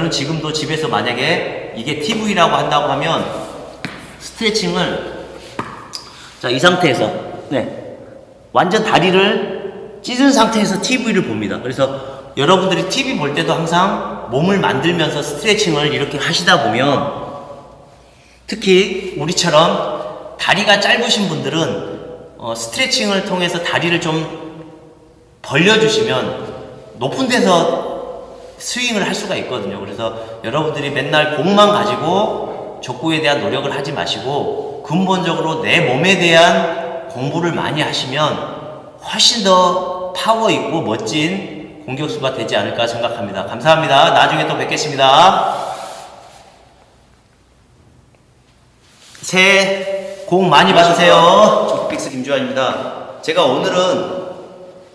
저는 지금도 집에서 만약에 이게 TV라고 한다고 하면 스트레칭을 자 이 상태에서 네 완전 다리를 찢은 상태에서 TV를 봅니다. 그래서 여러분들이 TV 볼 때도 항상 몸을 만들면서 스트레칭을 이렇게 하시다 보면 특히 우리처럼 다리가 짧으신 분들은 어, 스트레칭을 통해서 다리를 좀 벌려주시면 높은 데서 스윙을 할 수가 있거든요. 그래서 여러분들이 맨날 공만 가지고 족구에 대한 노력을 하지 마시고 근본적으로 내 몸에 대한 공부를 많이 하시면 훨씬 더 파워 있고 멋진 공격수가 되지 않을까 생각합니다. 감사합니다. 나중에 또 뵙겠습니다. 새해 복 많이 받으세요. 조픽스 김주환입니다. 제가 오늘은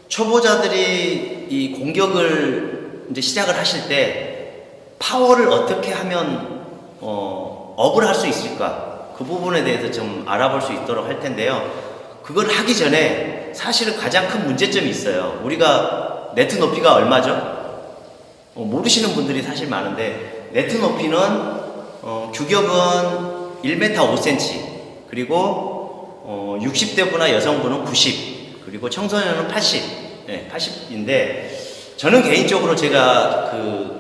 초보자들이 이 공격을 이제 시작을 하실 때 파워를 어떻게 하면 어, 업을 할 수 있을까 그 부분에 대해서 좀 알아볼 수 있도록 할 텐데요. 그걸 하기 전에 사실은 가장 큰 문제점이 있어요. 우리가 네트 높이가 얼마죠? 어, 모르시는 분들이 사실 많은데 네트 높이는 어, 규격은 1m 5cm 그리고 어, 60대분나 여성분은 90 그리고 청소년은 80 네, 80인데 저는 개인적으로 제가 그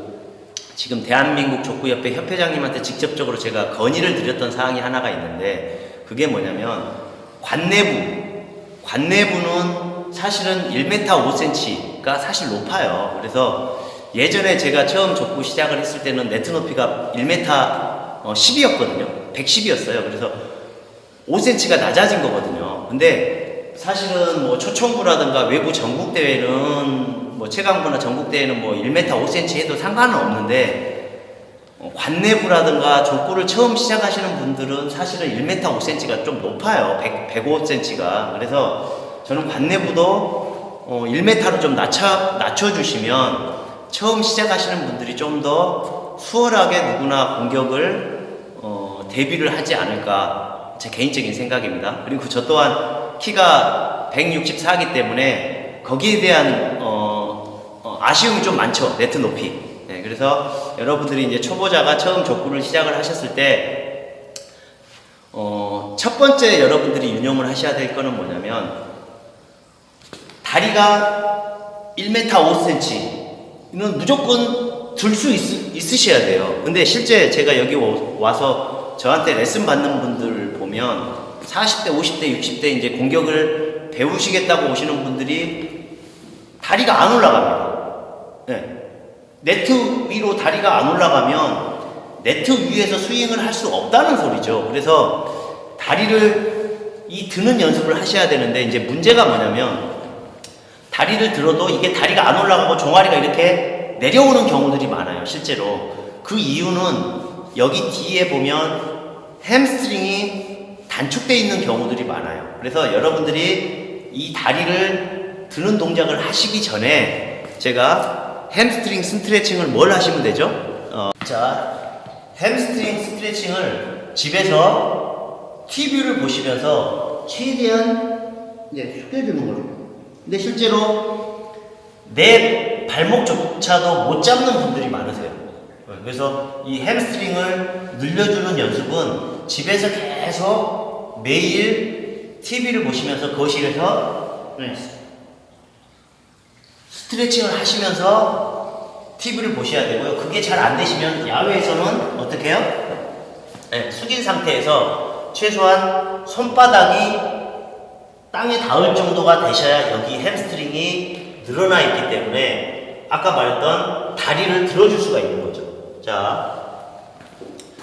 지금 대한민국 족구협회 협회장님한테 직접적으로 제가 건의를 드렸던 사항이 하나가 있는데 그게 뭐냐면 관내부 관내부는 사실은 1m 5cm가 사실 높아요. 그래서 예전에 제가 처음 족구 시작을 했을 때는 네트 높이가 1m 10이었거든요. 110이었어요. 그래서 5cm가 낮아진 거거든요. 근데 사실은 뭐 초청부라든가 외부 전국 대회는 뭐 최강부나 전국 대회는 뭐 1m 5cm 해도 상관은 없는데 어, 관내부라든가 족구를 처음 시작하시는 분들은 사실은 1m 5cm가 좀 높아요. 100, 105cm가. 그래서 저는 관내부도 어, 1m로 좀 낮춰, 낮춰주시면 처음 시작하시는 분들이 좀 더 수월하게 누구나 공격을 어, 대비를 하지 않을까 제 개인적인 생각입니다. 그리고 저 또한 키가 164이기 때문에 거기에 대한 어, 어, 아쉬움이 좀 많죠. 네트 높이. 네, 그래서 여러분들이 이제 초보자가 처음 족구를 시작을 하셨을 때, 어, 첫 번째 여러분들이 유념을 하셔야 될 거는 뭐냐면, 다리가 1m 5cm는 무조건 들 수 있으셔야 돼요. 근데 실제 제가 여기 오- 와서 저한테 레슨 받는 분들 보면 40대, 50대, 60대 이제 공격을 배우시겠다고 오시는 분들이 다리가 안 올라갑니다. 네. 네트 위로 다리가 안 올라가면 네트 위에서 스윙을 할 수 없다는 소리죠. 그래서 다리를 이 드는 연습을 하셔야 되는데 이제 문제가 뭐냐면 다리를 들어도 이게 다리가 안 올라가고 종아리가 이렇게 내려오는 경우들이 많아요. 실제로 그 이유는 여기 뒤에 보면 햄스트링이 단축되어 있는 경우들이 많아요. 그래서 여러분들이 이 다리를 드는 동작을 하시기 전에 제가 햄스트링 스트레칭을 뭘 하시면 되죠? 어, 자, 햄스트링 스트레칭을 집에서 TV를 보시면서 최대한 이제 숙여주는 거죠. 근데 실제로 내 발목조차도 못 잡는 분들이 많으세요. 그래서 이 햄스트링을 늘려주는 연습은 집에서 계속 매일 TV를 보시면서 거실에서 네, 스트레칭을 하시면서 TV를 보셔야 되고요. 그게 잘 안 되시면 야외에서는 어떻게 해요? 네, 숙인 상태에서 최소한 손바닥이 땅에 닿을 정도가 되셔야 여기 햄스트링이 늘어나 있기 때문에 아까 말했던 다리를 들어줄 수가 있는 거죠. 자,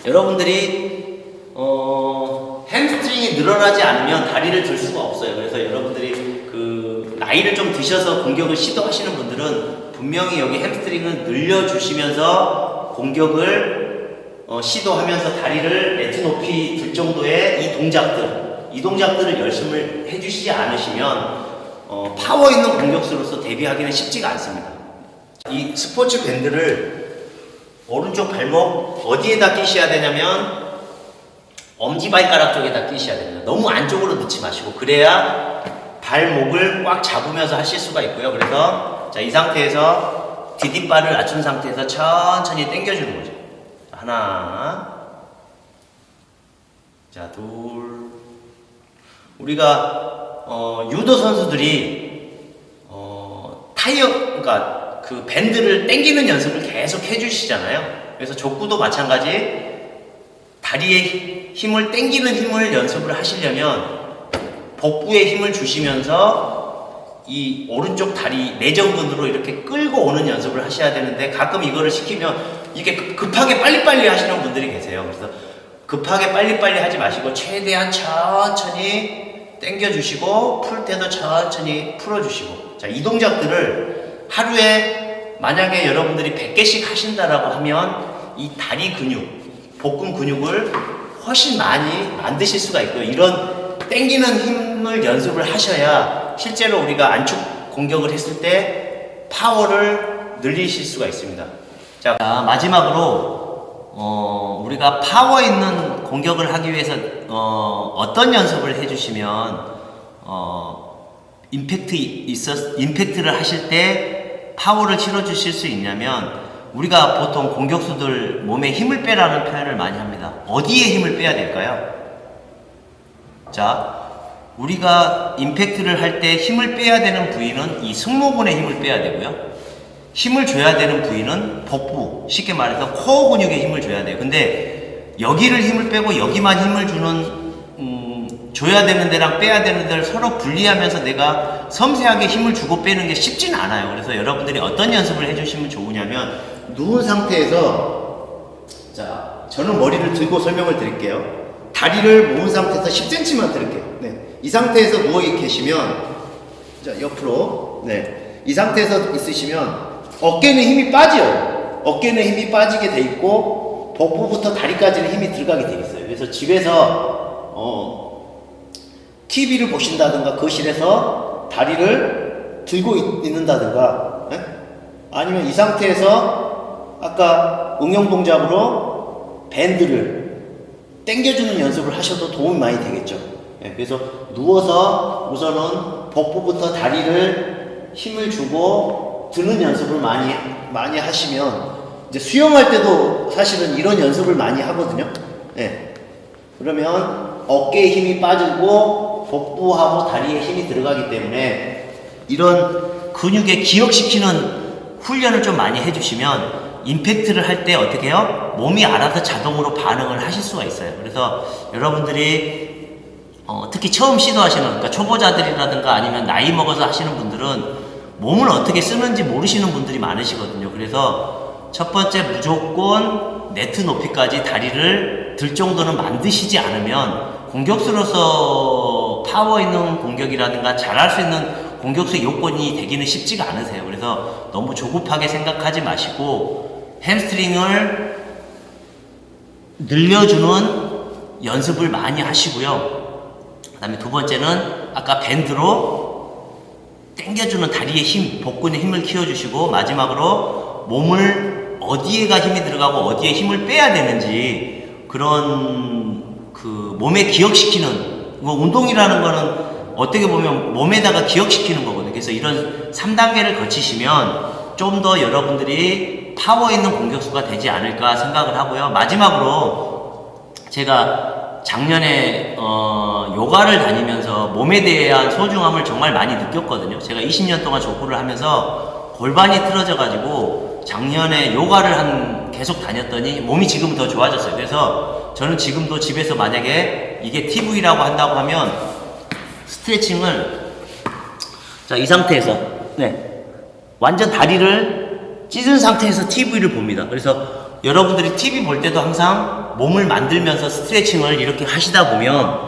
여러분들이 어, 햄스트링이 늘어나지 않으면 다리를 들 수가 없어요. 그래서 여러분들이 그 나이를 좀 드셔서 공격을 시도하시는 분들은 분명히 여기 햄스트링을 늘려주시면서 공격을 어, 시도하면서 다리를 네트 높이 들 정도의 이 동작들, 이 동작들을 열심히 해주시지 않으시면 어, 파워 있는 공격수로서 데뷔하기는 쉽지가 않습니다. 이 스포츠 밴드를 오른쪽 발목 어디에다 끼셔야 되냐면 엄지발가락 쪽에다 끼셔야 됩니다. 너무 안쪽으로 넣지 마시고 그래야 발목을 꽉 잡으면서 하실 수가 있고요. 그래서 자 이 상태에서 디딤발을 낮춘 상태에서 천천히 당겨주는 거죠. 하나, 자, 둘. 우리가, 어, 유도 선수들이, 어, 타이어, 그러니까 그 밴드를 당기는 연습을 계속 해주시잖아요. 그래서 족구도 마찬가지, 다리에 힘을 당기는 힘을 연습을 하시려면, 복부에 힘을 주시면서 이 오른쪽 다리 내전근으로 이렇게 끌고 오는 연습을 하셔야 되는데 가끔 이거를 시키면 이게 급- 급하게 빨리빨리 하시는 분들이 계세요. 그래서 급하게 빨리빨리 하지 마시고 최대한 천천히 당겨주시고 풀 때도 천천히 풀어주시고 자 이 동작들을 하루에 만약에 여러분들이 100개씩 하신다라고 하면 이 다리 근육, 복근 근육을 훨씬 많이 만드실 수가 있고요. 이런 땡기는 힘을 연습을 하셔야 실제로 우리가 안축 공격을 했을 때 파워를 늘리실 수가 있습니다. 자, 마지막으로 어, 우리가 파워 있는 공격을 하기 위해서 어, 떤 연습을 해주시면 어, 임팩트 있었 임팩트를 하실 때 파워를 실어 주실 수 있냐면 우리가 보통 공격수들 몸에 힘을 빼라는 표현을 많이 합니다. 어디에 힘을 빼야 될까요? 자, 우리가 임팩트를 할 때 힘을 빼야 되는 부위는 이 승모근에 힘을 빼야 되고요. 힘을 줘야 되는 부위는 복부, 쉽게 말해서 코어 근육에 힘을 줘야 돼요. 근데 여기를 힘을 빼고 여기만 힘을 주는 음, 줘야 되는 데랑 빼야 되는 데를 서로 분리하면서 내가 섬세하게 힘을 주고 빼는 게 쉽진 않아요. 그래서 여러분들이 어떤 연습을 해주시면 좋으냐면 누운 상태에서 자 저는 머리를 들고 설명을 드릴게요. 다리를 모은 상태에서 10cm만 들을게요. 네. 이 상태에서 누워 계시면 자 옆으로 네. 이 상태에서 있으시면 어깨는 힘이 빠져요. 어깨는 힘이 빠지게 돼 있고 복부부터 다리까지는 힘이 들어가게 돼 있어요. 그래서 집에서 어 TV를 보신다든가 거실에서 다리를 들고 있, 있는다든가 예? 아니면 이 상태에서 아까 응용 동작으로 밴드를 당겨주는 연습을 하셔도 도움이 많이 되겠죠. 예, 그래서 누워서 우선은 복부부터 다리를 힘을 주고 드는 연습을 많이 많이 하시면 이제 수영할 때도 사실은 이런 연습을 많이 하거든요. 예. 그러면 어깨에 힘이 빠지고 복부하고 다리에 힘이 들어가기 때문에 이런 근육에 기억시키는 훈련을 좀 많이 해주시면 임팩트를 할 때 어떻게 해요? 몸이 알아서 자동으로 반응을 하실 수가 있어요. 그래서 여러분들이 어, 특히 처음 시도하시는 그러니까 초보자들이라든가 아니면 나이 먹어서 하시는 분들은 몸을 어떻게 쓰는지 모르시는 분들이 많으시거든요. 그래서 첫 번째 무조건 네트 높이까지 다리를 들 정도는 만드시지 않으면 공격수로서 파워 있는 공격이라든가 잘할 수 있는 공격수의 요건이 되기는 쉽지가 않으세요. 그래서 너무 조급하게 생각하지 마시고 햄스트링을 늘려주는 연습을 많이 하시고요. 그 다음에 두 번째는 아까 밴드로 당겨주는 다리의 힘, 복근의 힘을 키워주시고 마지막으로 몸을 어디에가 힘이 들어가고 어디에 힘을 빼야 되는지 그런 그 몸에 기억시키는 뭐 운동이라는 거는 어떻게 보면 몸에다가 기억시키는 거거든요. 그래서 이런 3단계를 거치시면 좀 더 여러분들이 파워 있는 공격수가 되지 않을까 생각을 하고요. 마지막으로 제가 작년에 어, 요가를 다니면서 몸에 대한 소중함을 정말 많이 느꼈거든요. 제가 20년 동안 족구를 하면서 골반이 틀어져 가지고 작년에 요가를 한 계속 다녔더니 몸이 지금 더 좋아졌어요. 그래서 저는 지금도 집에서 만약에 이게 TV라고 한다고 하면 스트레칭을 자 이 상태에서 네 완전 다리를 찢은 상태에서 TV를 봅니다. 그래서 여러분들이 TV 볼 때도 항상 몸을 만들면서 스트레칭을 이렇게 하시다 보면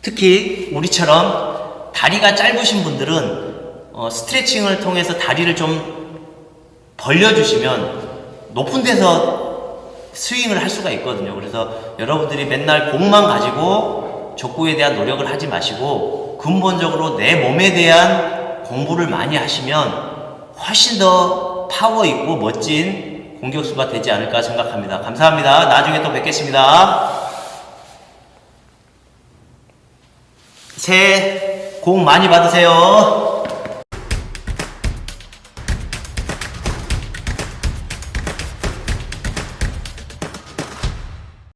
특히 우리처럼 다리가 짧으신 분들은 어, 스트레칭을 통해서 다리를 좀 벌려주시면 높은 데서 스윙을 할 수가 있거든요. 그래서 여러분들이 맨날 공만 가지고 족구에 대한 노력을 하지 마시고 근본적으로 내 몸에 대한 공부를 많이 하시면 훨씬 더 파워 있고 멋진 공격수가 되지 않을까 생각합니다. 감사합니다. 나중에 또 뵙겠습니다. 새해 복 많이 받으세요.